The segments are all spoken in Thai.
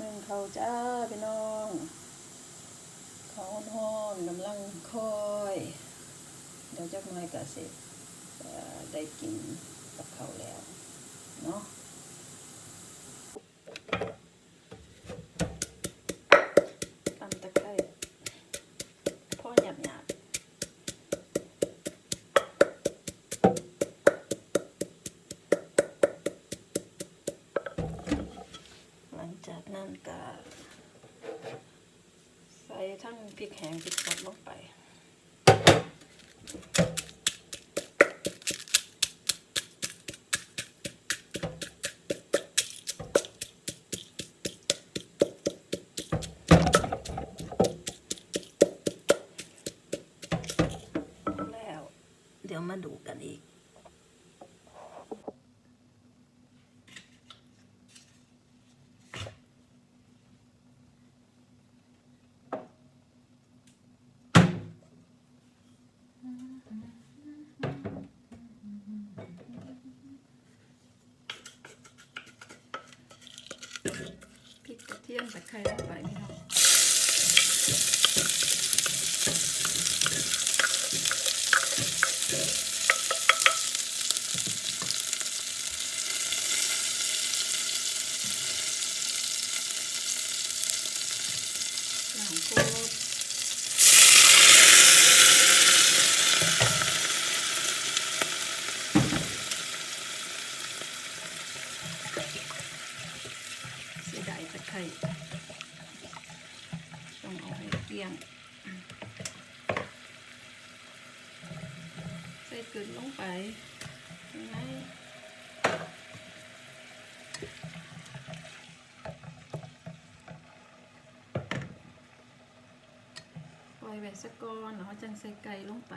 หนึ่งเขาจ้าพี่น้องเขาห้อนกำลังคอย เดี๋ยวจักหน่อยก็สิเอ่อได้กินกับเขาแล้วเนาะ ทั้งพริกแห้งพริกสดลงไปแล้วเดี๋ยวมาดูกันอีก พริกกระเทียม ตะไคร้ลงไปพี่น้องล้างโคตรเสียดายตะไคร้ต้องเอาให้เก ลี่ยง ใส่เกลือลงไปข้างในปล่อยไว้สักก่อนแล้วเราจังใส่ไก่ลงไป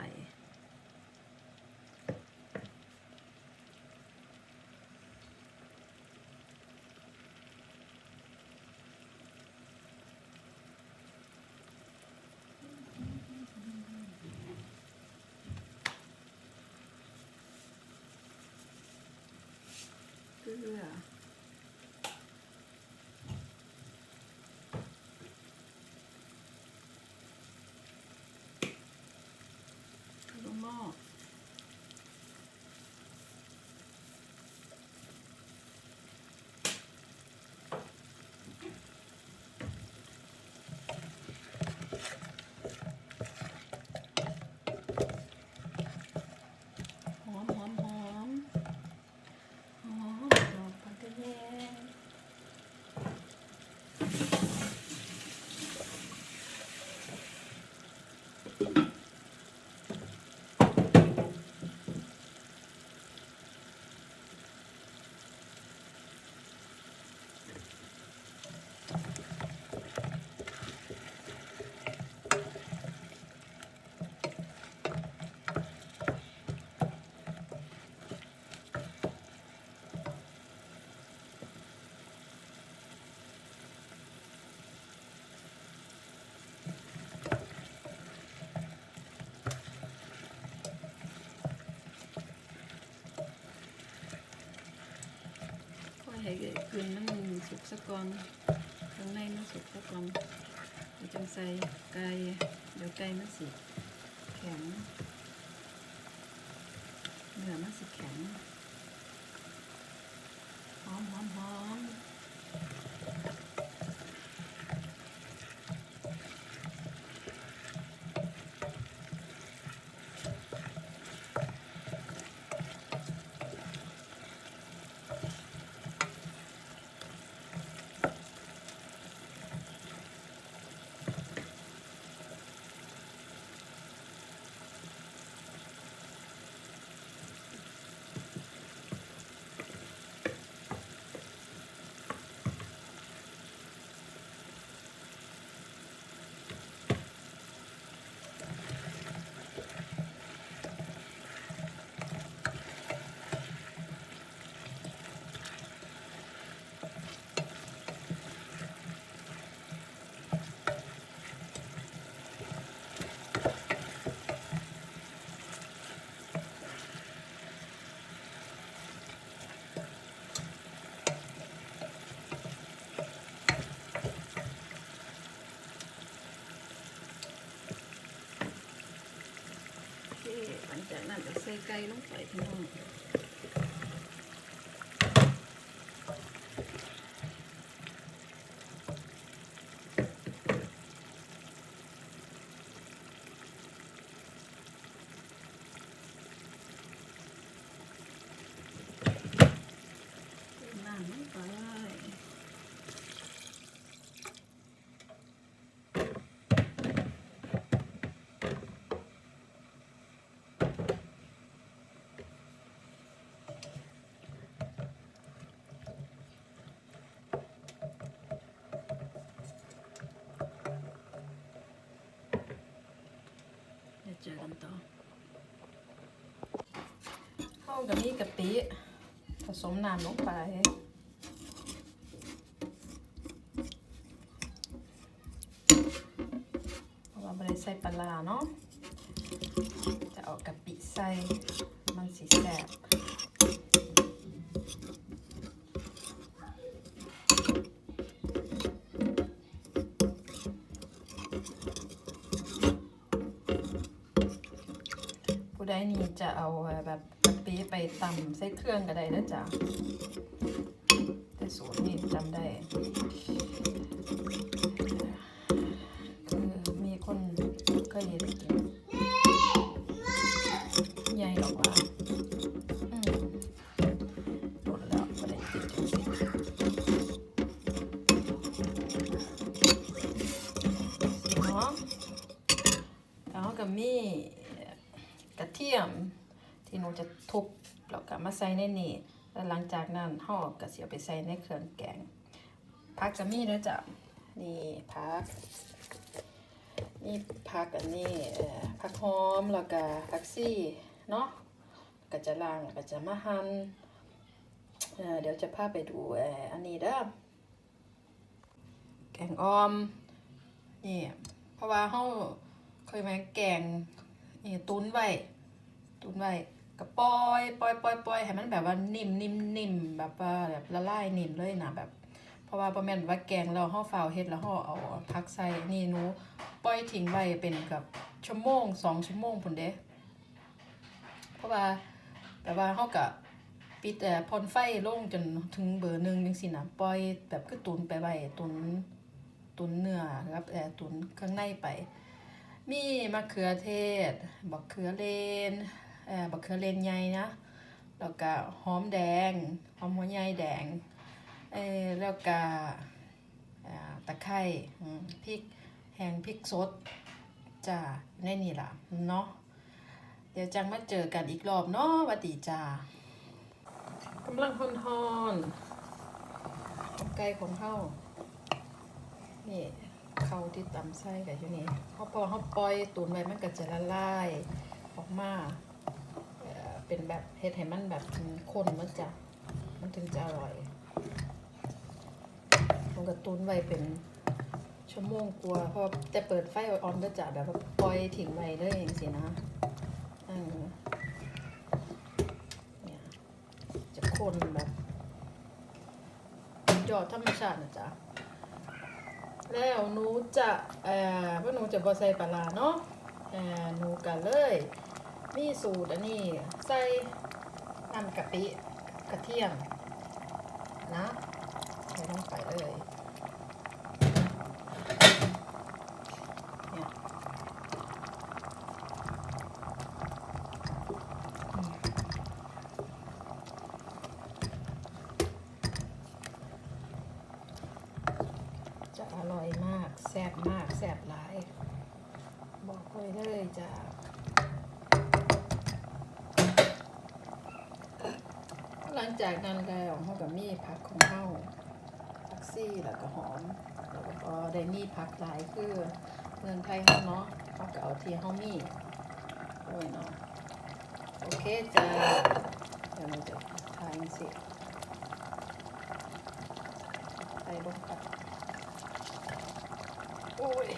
เกลือลงหม้อหอมหอมหอม อ๋อดอกพันธุ์แยงค่ คืนมันสุกสะก่อนข้างในมันสุกสะก่อนเดี๋ยวจังใส่ไก่เดี๋ยวไก่มันสิแข็งเนื้อมันสิแข็งหอมหอมหอม จากนั้นก็ใส่ไก่ลงไปที่น้อง กับนี่กะปิผสมน้ำลงไปเพราะว่าไม่ได้ใส่ปลาเนาะจะเอากะปิใส่มันสีแสบผู้ใดนี่จะเอาแบบ ไปตำใส่เครื่องก็ได้นะจ๊ะแต่สูตรนี่จำได้คือมีคนเคยเห็นกินใหญ่หรอกว่าอืมหมดแล้วก็ได้กินจังสิสิเนาะแล้วก็มีกระเทียม ที่หนูจะทุบแล้วก็มาใส่ในนี่แล้วหลังจากนั้นห่อก็เสียไปใส่ในเครื่องแกงผักจะมีด้วยจ้ะนี่ผักนี่ผักอันนี้ผักหอมแล้วก็ผักซี่เนาะก็จะล้างก็จะมาหั่นเอ่อเดี๋ยวจะพาไปดูอ,อันนี้เด้อแกงออมนี่เพราะว่าเฮาเคยมาแกงนี่ตุ้นไว้ตุ้นไว้ ก็ปล่อยปล่อยปล่อยปล่อยให้มันแบบว่านิ่มนิ่มนิ่มแบบว่าแบบละลายนิ่มเลยนะแบบ เพราะว่าประมาณว่าแกงเราห่อฟาวเฮ็ดแล้วห่อเอาพักใส่นี่หนูปล่อยทิ้งไว้เป็นกับชั่วโมงสองชั่วโมงพุ่นเด้เพราะว่าแบบว่าเฮาก็ปิดเอ่พ่นไฟลงจนถึงเบอร์หนึ่งจังซี่นะปล่อยแบบคือตุนไปไว้ตุนตุนเนื้อครับเอ่ตุนข้างในไป มีมะเขือเทศบักเขือเลน บักเขือเลนใหญ่นะแล้วก็หอมแดงหอมหัวใหญ่แดงเออแล้วก็อ่าตะไคร้อืมพริกแห้งพริกสดจ้าในนี่ล่ะเนาะเดี๋ยวจังมาเจอกันอีกรอบเนาะหวัดดีจ้ากำลังฮอนฮอนๆไก่ของเขานี่เขาที่ตำไส้กับอยู่นี่เขาพอเขาปล่อยตุนไว้มันก็จะละลายออกมา เป็นแบบเฮ็ดให้มันแบบข้นมันจะมันถึงจะอร่อยมันก็ตุนไว้เป็นชั่วโมงกว่าเพราะแต่เปิดไฟออนๆก็จะแบบปล่อยทิ้งไว้เลยอย่างสินะเออเนี่ยจะคนแบบยอดธรรมชาตินะจ๊ะแล้วหนูจะเอ่อว่าหนูจะบอใส่ปลาราเนาะเอ่อหนูกันเลย มีสูตรอันนี้ใส่น้ำกะปิกระเทียมนะใส่ลงไปเลยจะอร่อยมาก แซ่บมาก แซ่บหลาย บอกเลยเลยจ้ะห ลังจากนั้นแล้วเขาก็มีผักของเขาผักซี่แล้วก็หอม แล้วก็ได้มีผักหลายคือเมืองไทยเขาเนาะเขาก็เอาที่เขามีโอ้ยเนาะโอเคจ้าเดี๋ยวเราจะทานสิไปลงไปโอ้ย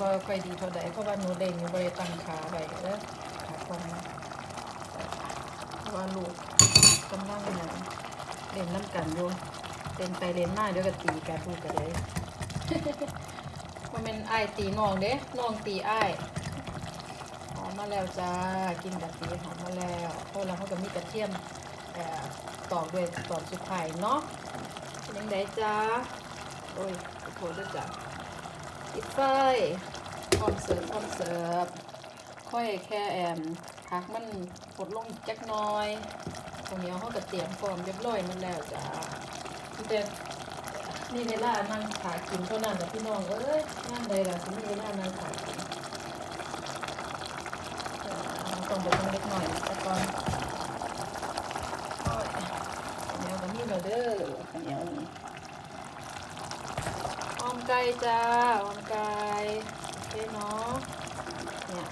บ่ค่อยดีเท่าใดเพราะว่าหนูเล่นอยู่บริตั้งขาไว้เด้อขาตรงนะเพราะว่าลูกกำลังเนี่ยเล่นน้ำกันอยู่เล่นไปเล่นมาเดี๋ยวก็ตีกันพูดกันเลยมันเป็นไอตีน้องเด้น้องตีไอหอมมาแล้วจ้ากินแบบนี้หอมมาแล้วเพราะเราเขาก็มีกระเทียมเอ่ตอกด้วยตอกสุดท้ายเนาะเป็นยังไงจ้าโอ้ยขอโทษด้วยจ้า ปิดไฟพร้อมเสิร์ฟพร้อมเสิร์ฟค่อยแค่แอมพักมันกดลงอีกจักน้อยตรงนี้เขาก็เตรียมพร้อมเรียบร้อยมันแล้วจ้าพี่เต้นนี่เวลานั่งขากินเท่านั้นแหละพี่น้องเอ้ยงานใดล่ะสิมีเวลานั่งขากินเอ่อเราต้องไปตรงเล็กหน่อยแต่ก่อนเหนียวกับนี่เราเด้อเหนียวนี่ ไก่จ้าออมไก่โอเคเนาะเนี่ย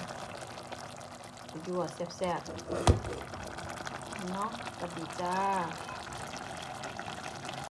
ยั่วแซ่บๆเนาะกระดีจ้า